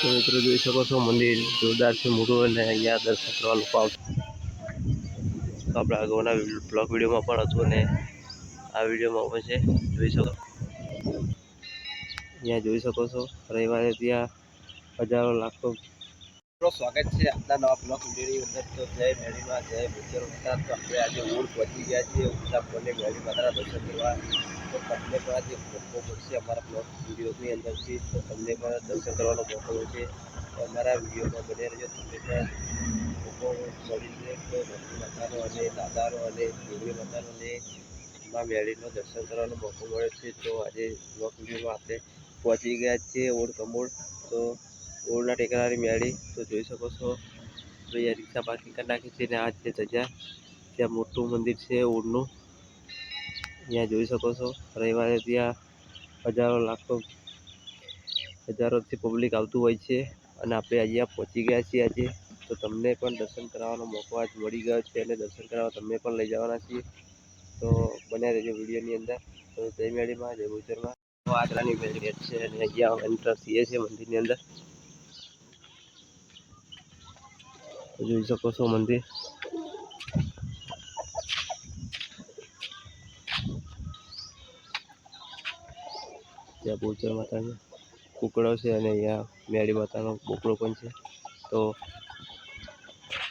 તો મિત્રો જોઈ શકો છો મંદિર જોરદાર છે, મોટું અને અહીંયા દર્શન કરવા લોકો આવશે તો આપણા અગાઉના બ્લોગ વિડીયોમાં પણ હતું અને આ વિડીયોમાં પણ છે, જોઈ શકો. અહીંયા જોઈ શકો છો રવિવારે ત્યાં હજારો લાખો આપણું સ્વાગત છે આપના નવા બ્લોક વિડીયોની અંદર. તો જય મેળીમાં, જય ભૂચર ઉત્તર તો આપણે આજે ઊંડ પહોંચી ગયા છીએ. ઉત્સાહ બોલે મેળી માતાના દર્શન કરવા. તો તમને પણ આજે મોકો મળશે અમારા બ્લોક વિડીયોની અંદરથી. તો તમને પણ દર્શન કરવાનો મોકો મળશે. અમારા વિડીયોમાં બને રહેજો. તમને પણ મોકો મળીને તો મેળી માતાનો અને દાદાનો અને મેળી માતાનો અને માં મેળીનો દર્શન કરવાનો મોકો મળે છે. તો આજે બ્લોક વિડીયોમાં આપણે પહોંચી ગયા છીએ ઓળ કમોડ તો ઓળના ટેકરાની મેળી, તો જોઈ શકો છો. ભાઈ રિક્ષા પાર્કિંગ કરી નાખી છે ને આ છે જગ્યા. ત્યાં મોટું મંદિર છે ઓળનું અહીંયા જોઈ શકો છો. રવિવારે ત્યાં હજારો લાખો, હજારોથી પબ્લિક આવતું હોય છે અને આપણે અહીંયા પહોંચી ગયા છીએ આજે. તો તમને પણ દર્શન કરાવવાનો મોકો આજ મળી ગયો છે અને દર્શન કરાવવા તમને પણ લઈ જવાના છીએ. તો બન્યા રહેજો વિડીયોની અંદર. તો જય મેળીમાં, જય ભૂચરમાં તો ગેટ છે અને અહીંયા એન્ટર થઈએ છીએ મંદિરની અંદર તો જોઈ શકો છો મંદિર ત્યાં બોચર માતાનો કુકડો છે અને અહીંયા મેળી માતાનો બોકડો પણ છે તો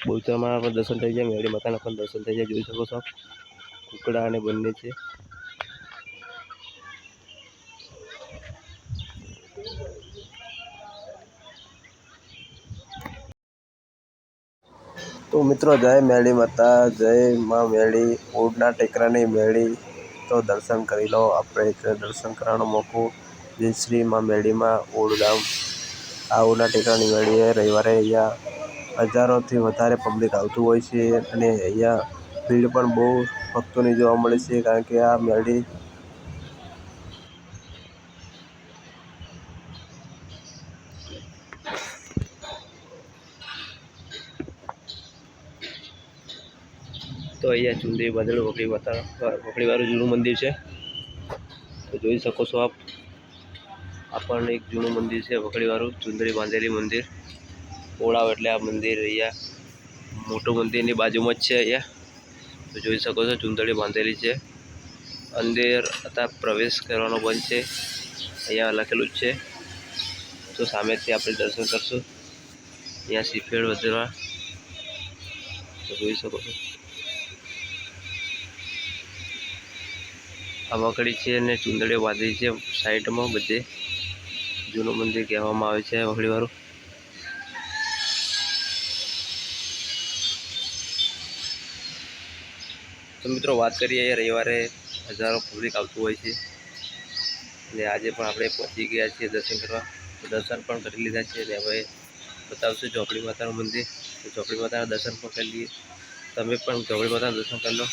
બોચરમાં પણ દર્શન થઈ જાય મેળી માતાના પણ દર્શન થઈ જાય જોઈ શકો છો કુકડા અને બંને છે તો મિત્રો, જય મેળી માતા, જય માં મેળી ઓડના ટેકરાની મેળી. તો દર્શન કરી લો, આપણે દર્શન કરવાનો મોકો. જય શ્રી માં મેળીમાં ઓડ ગામ આ ઓડના ટેકરાની મેળીએ રવિવારે અહીંયા હજારોથી વધારે પબ્લિક આવતું હોય છે અને અહીંયા ભીડ પણ બહુ ભક્તોની જોવા મળે છે, કારણ કે આ મેળી તો અહીંયા ચુંદરી બાંધેલું વકડી વકડીવાળું જૂનું મંદિર છે. તો જોઈ શકો છો આપ. આપણને એક જૂનું મંદિર છે વકડીવાળું ચુંદરી બાંધેલી મંદિર. ઓળાવ એટલે આ મંદિર અહીંયા મોટું મંદિરની બાજુમાં જ છે અહીંયા. તો જોઈ શકો છો, ચુંદડી બાંધેલી છે. અંદર અત્યારે પ્રવેશ કરવાનો બંધ છે. અહીંયા લખેલું જ છે. તો સામેથી આપણે દર્શન કરશું. અહીંયા સિફેડ વધેલા તો જોઈ શકો છો. આ વકડી છે અને ચુંદડીઓ બાંધી છે. સાઈડમાં બધે જૂનું મંદિર કહેવામાં આવે છે વકડીવાળું તો મિત્રો વાત કરીએ રવિવારે હજારો પબ્લિક આવતું હોય છે. અને આજે પણ આપણે પહોંચી ગયા છીએ દર્શન કરવા. દર્શન પણ કરી લીધા છે. અને હવે બતાવશું ચોકડી માતાનું મંદિર. તો ચોકડી માતાના દર્શન પણ કરી લઈએ. તમે પણ ચોકડી માતાના દર્શન કરી લો.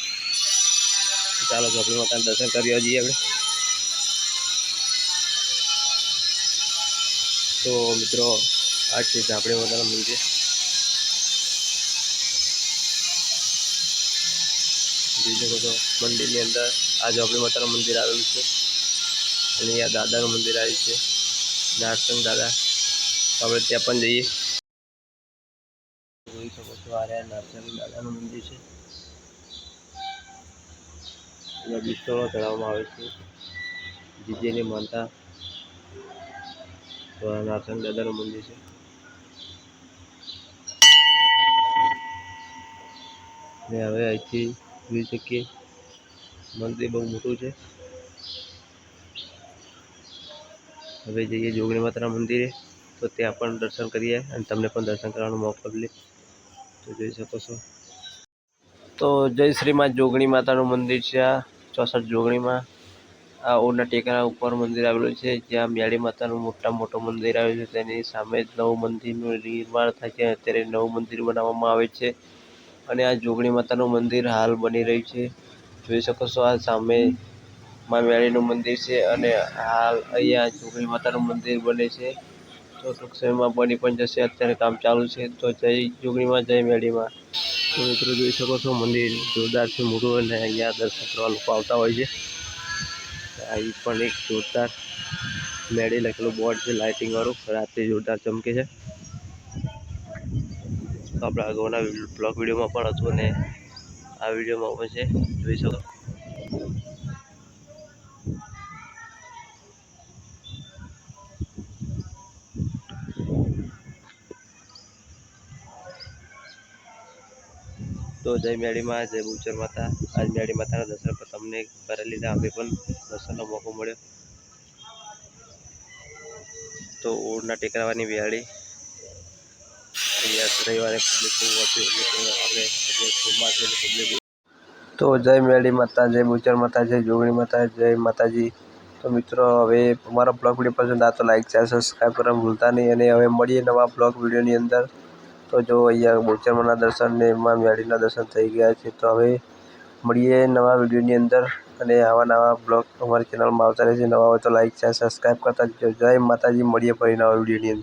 ચાલો ચોકડી માતાના દર્શન કરી જઈએ આપણે. તો મિત્રો આ છે ઝાપડી માતાનું મંદિર. જોઈ શકો મંદિરની અંદર આ ઝાપડી માતાનું મંદિર આવેલું છે. અને આ દાદાનું મંદિર આવ્યું છે, નારસંગ દાદા. આપણે ત્યાં પણ જઈએ. જોઈ શકો છો, આ રહ્યા નારસંગ દાદાનું મંદિર છે. અહીંયા બિસ્તરો ચડાવવામાં આવે છે. જીજેને માનતા નાથન દાદાનું મંદિર છે. ને હવે અહીંથી જોઈ શકીએ, મંદિર બહુ મોટું છે. હવે જઈએ જોગણી માતાના મંદિરે, તો ત્યાં પણ દર્શન કરીએ અને તમને પણ દર્શન કરવાનો મોકો મળે તો જોઈ શકો છો. તો જય શ્રીમાં જોગણી માતાનું મંદિર છે આ. ચોસઠ જોગણીમાં આ ઓરના ટેકરા ઉપર મંદિર આવેલું છે. જ્યાં મ્યાળી માતાનું મોટા મોટું મંદિર આવેલું છે. તેની સામે જ નવું મંદિરનું નિર્માણ થાય છે અત્યારે નવું મંદિર બનાવવામાં આવે છે. અને આ જોગણી માતાનું મંદિર હાલ બની રહ્યું છે. જોઈ શકો છો, આ સામે માં મેળીનું મંદિર છે અને હાલ અહીંયા જોગણી માતાનું મંદિર બને છે. તો ટૂંક બની પણ જશે. અત્યારે કામ ચાલુ છે. તો જય જોગણીમાં, જય મેળીમાં. તો મિત્રો જોઈ શકો છો, મંદિર જોરદાર છે, મોટું અને અહીંયા દર્શન કરવા લોકો આવતા હોય છે. અહીં પણ એક જોરદાર મેળી લખેલું બોર્ડ છે, લાઇટિંગવાળું. રાત્રે જોરદાર ચમકે છે. આપણા અગાઉના બ્લોગ વિડીયોમાં પણ હતું અને આ વિડીયોમાં પણ છે. જોઈ શકો તો જય મેળીમાં જય બુચર માતા. આજ મેળી માતાના દર્શન પર તમને કરી લીધા. અમે પણ દર્શનનો મોકો મળ્યો. તો ઓળના ટેકરાવાની વ્યાળી રવિવારે તો જય મેળી માતા, જય બુચર માતા, જય જોગણી માતા, જય માતાજી. તો મિત્રો, હવે અમારો બ્લોગ વીડિયો પસંદ તો લાઈક શેર સબસ્ક્રાઈબ કરવા ભૂલતા નહીં. અને હવે મળીએ નવા બ્લોગ વિડીયોની અંદર. તો જો અહીંયા બોચરમાના દર્શન ને એમાં મેળીના દર્શન થઈ ગયા છે, તો હવે મળીએ નવા વિડીયોની અંદર. અને આવા નવા બ્લોગ અમારી ચેનલમાં આવતા રહેશે નવા હોય તો લાઈક, શેર, સબસ્ક્રાઈબ કરતા જજો જય માતાજી. મળીએ ફરી નવા વિડીયોની અંદર.